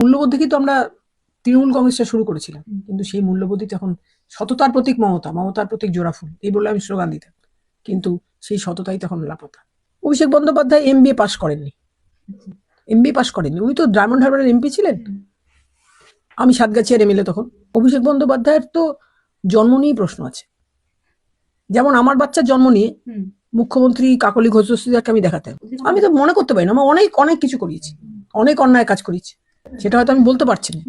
মূল্যবোধ থেকেই তো আমরা তৃণমূল কংগ্রেসটা শুরু করেছিলাম। কিন্তু সেই মূল্যবোধই তখন সততার প্রতীক মমতা মমতার প্রতীক জোড়াফুল এই বলে আমি স্লোগান দিতাম। কিন্তু সেই সততাই তখন লাপতা। অভিষেক বন্দ্যোপাধ্যায় এম বি পাশ করেননি। এম বি পাশ করেননি। উনি তো ডায়মন্ড হারবারের এমপি ছিলেন? আমি সাতগাছিয়ার এমএলএ তখন। অভিষেক বন্দ্যোপাধ্যায়ের তো জন্ম নিয়েই প্রশ্ন আছে। যেমন আমার বাচ্চার জন্ম নিয়ে মুখ্যমন্ত্রী কাকলি ঘোষদাকে আমি দেখাতাম। আমি তো মনে করতে পারি না আমি অনেক অনেক কিছু করিয়েছি। অনেক অন্যায় কাজ করিয়েছি। সেটা হয়তো আমি বলতে পারছি না।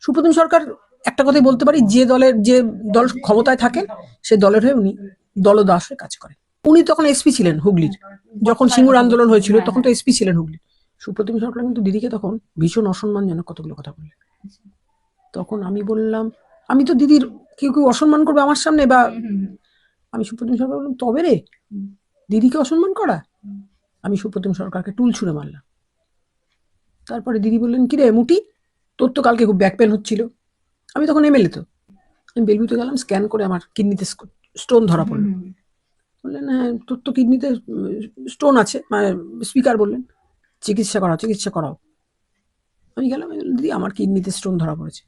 সুপ্রতিম সরকার একটা কথাই বলতে পারি যে দলের যে দল ক্ষমতায় থাকেন সে দলের হয়ে উনি দলদাস হয়ে কাজ করেন। উনি তখন এসপি ছিলেন হুগলির। যখন সিঙ্গুর আন্দোলন হয়েছিল তখন তো এসপি ছিলেন হুগলির। সুপ্রতিম সরকার কিন্তু দিদিকে তখন ভীষণ অসম্মানজনক কতগুলো কথা বললেন। তখন আমি বললাম আমি তো দিদির কেউ কেউ অসম্মান করবে আমার সামনে বা। আমি সুপ্রতিম সরকার বললাম তবে রে দিদিকে অসম্মান করা? আমি সুপ্রতিম সরকারকে টুল ছুঁড়ে মারলাম। তারপরে দিদি বললেন কি রে মুটি তোর তো কালকে খুব ব্যাক পেন হচ্ছিল। আমি তখন এমএলএ তো। আমি বেলভিউতে গেলাম স্ক্যান করে আমার কিডনিতে স্টোন ধরা পড়ল। বললেন হ্যাঁ তোর তো কিডনিতে স্টোন আছে। মানে স্পিকার বললেন চিকিৎসা করাও চিকিৎসা করাও। আমি গেলাম দিদি আমার কিডনিতে স্টোন ধরা পড়েছে।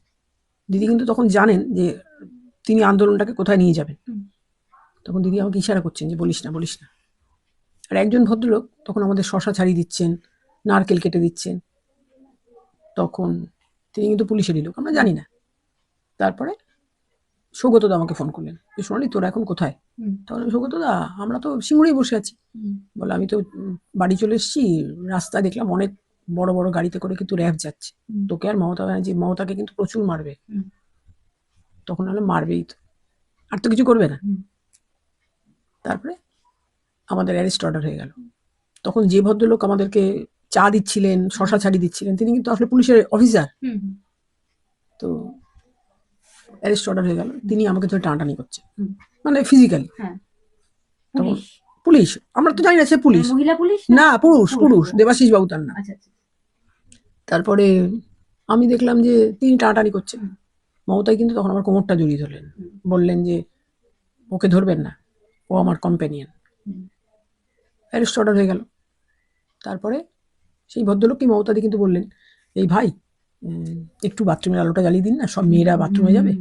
দিদি কিন্তু তখন জানেন যে তিনি আন্দোলনটাকে কোথায় নিয়ে যাবেন। তখন দিদি আমাকে ইশারা করছেন যে বলিস না বলিস না। আর একজন ভদ্রলোক তখন আমাদের শশা ছাড়িয়ে দিচ্ছেন নারকেল কেটে দিচ্ছেন তখন তিনি কিন্তু পুলিশেরই লোক আমরা জানি না। তারপরে সৌগতদা আমাকে ফোন করলেন যে সোনালি তোরা এখন কোথায়? তখন আমি, সৌগতদা আমরা তো সিঙ্গুরেই বসে আছি। বলে আমি তো বাড়ি চলে এসেছি রাস্তায় দেখলাম অনেক বড় বড় গাড়িতে করে কিন্তু র্যাব যাচ্ছে। তোকে আর মমতা ব্যানার্জি মমতাকে কিন্তু প্রচুর মারবে। তখন হলে মারবেই তো আর তো কিছু করবে না। তারপরে আমাদের অ্যারেস্ট অর্ডার হয়ে গেল। তখন যে ভদ্রলোক আমাদেরকে চা দিচ্ছিলেন শশা ছাড়ি দিচ্ছিলেন। তিনি কিন্তু আসলে পুলিশের অফিসার। তো অ্যারেস্ট অর্ডার হয়ে গেল। তিনি আমাকে ধরে টানাটানি করছে। মানে ফিজিক্যালি তখন পুলিশ? আমরা তো জানি না সে পুলিশ। না? পুরুষ পুরুষ। দেবাশিস বাবু তার না। আচ্ছা আচ্ছা। তারপরে আমি দেখলাম যে তিনি টানাটানি করছেন। মমতাই কিন্তু তখন আমার কোমরটা জড়িয়ে ধরলেন। বললেন যে ওকে ধরবেন না। ও আমার কম্প্যানিয়ন অ্যারেস্ট অর্ডার হয়ে গেল। তারপরে সেই ভদ্রলোককে মমতাদি কিন্তু বললেন এই ভাই একটু বাথরুমের আলোটা জ্বালিয়ে দিন না সব মেয়েরা বাথরুমে যাবে?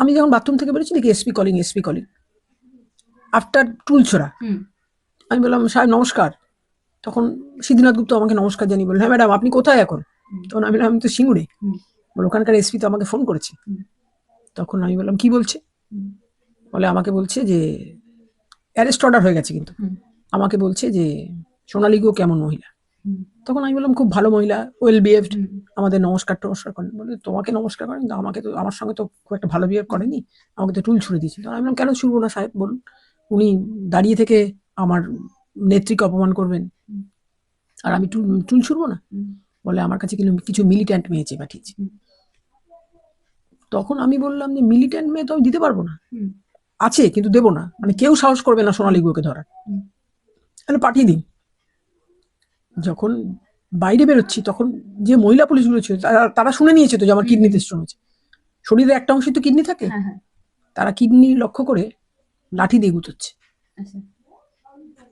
আমি যখন বাথরুম থেকে বেরোচ্ছি দেখি SP calling SP calling after টুলছোড়া। আমি বললাম সাহেব নমস্কার। তখন সিদ্ধিনাথ গুপ্ত আমাকে নমস্কার জানিয়ে বললেন হ্যাঁ ম্যাডাম আপনি কোথায় এখন? তখন আমি বললাম আমি তো সিঙ্গুরে। বলে ওখানকার এসপি তো আমাকে ফোন করেছে। তখন আমি বললাম কি বলছে? বলে আমাকে বলছে যে অ্যারেস্ট অর্ডার হয়ে গেছে কিন্তু। আমাকে বলছে যে সোনালী গো কেমন মহিলা। তখন আমি বললাম খুব ভালো মহিলা ওয়েল বিহেভড আমাদের নমস্কার টমস্কার করেন। বলে তোমাকে নমস্কার করেন? তো আমাকে তো আমার সঙ্গে তো খুব একটা ভালো বিহেভ করেনি। আমাকে তো টুল ছুড়ে দিয়েছিল। আমি বললাম কেন ছুড়বো না সাহেব? বলুন। উনি দাঁড়িয়ে থেকে আমার নেত্রীকে অপমান করবেন। আর আমি টুল টুল ছুড়বো না? বলে আমার কাছে কিন্তু কিছু মিলিট্যান্ট মেয়ে চেয়ে পাঠিয়েছে। তখন আমি বললাম যে মিলিট্যান্ট মেয়ে তো আমি দিতে পারব না। আছে কিন্তু দেবো না। মানে কেউ সাহস করবে না সোনালী গুলোকে ধরার। তাহলে পাঠিয়ে দিন। যখন বাইরে বেরোচ্ছি তখন যে মহিলা পুলিশগুলো ছিল তারা শুনে নিয়েছে তো যে আমার কিডনিতে স্টোন হয়েছে। শরীরে একটা অংশে তো কিডনি থাকে? হ্যাঁ হ্যাঁ। তারা কিডনি লক্ষ্য করে লাঠি দিয়ে গুতোচ্ছে। আচ্ছা।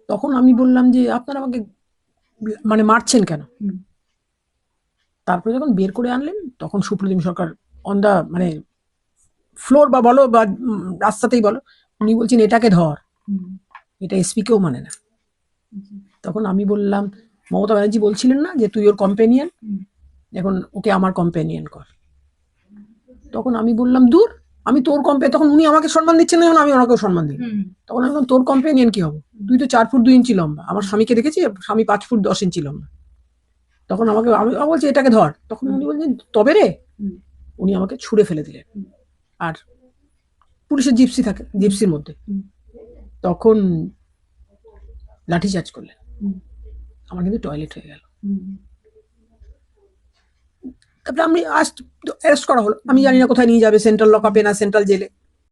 তখন আমি বললাম যে আপনারা আমাকে মানে মারছেন কেন? তারপরে যখন বের করে আনলেন তখন সুপ্রতিম সরকার অন দা মানে ফ্লোর বা বলো বা রাস্তাতেই বলো উনি বলছেন এটাকে ধর। এটা এসপি কেও মানে না। আচ্ছা, তখন আমি বললাম মমতা ব্যানার্জি বলছিলেন না যে তুই ওর কম্পেনিয়ন। এখন ওকে আমার কম্পেনিয়ন কর। তখন আমি বললাম দূর আমি তোর কম্পে তখন উনি আমাকে সম্মান দিচ্ছেন না যখন আমি ওনাকেও সম্মান দিই তখন আমি তোর কম্পেনিয়ন কি হবে? তুই তো চার ফুট দুই ইঞ্চি লম্বা। আমার স্বামীকে দেখেছি স্বামী পাঁচ ফুট দশ ইঞ্চি লম্বা। তখন আমাকে আমি বলছি এটাকে ধর। তখন উনি বলছেন তবে রে? উনি আমাকে ছুঁড়ে ফেলে দিলেন। আর পুলিশের জিপসি থাকে জিপসির মধ্যে। তখন লাঠিচার্জ করলেন। হুম। আমার কিন্তু টয়লেট হয়ে গেল। তারপরে আমি আজ অ্যারেস্ট করা হলো। আমি জানি না কোথায় নিয়ে যাবে সেন্ট্রাল লকআপে না সেন্ট্রাল জেলে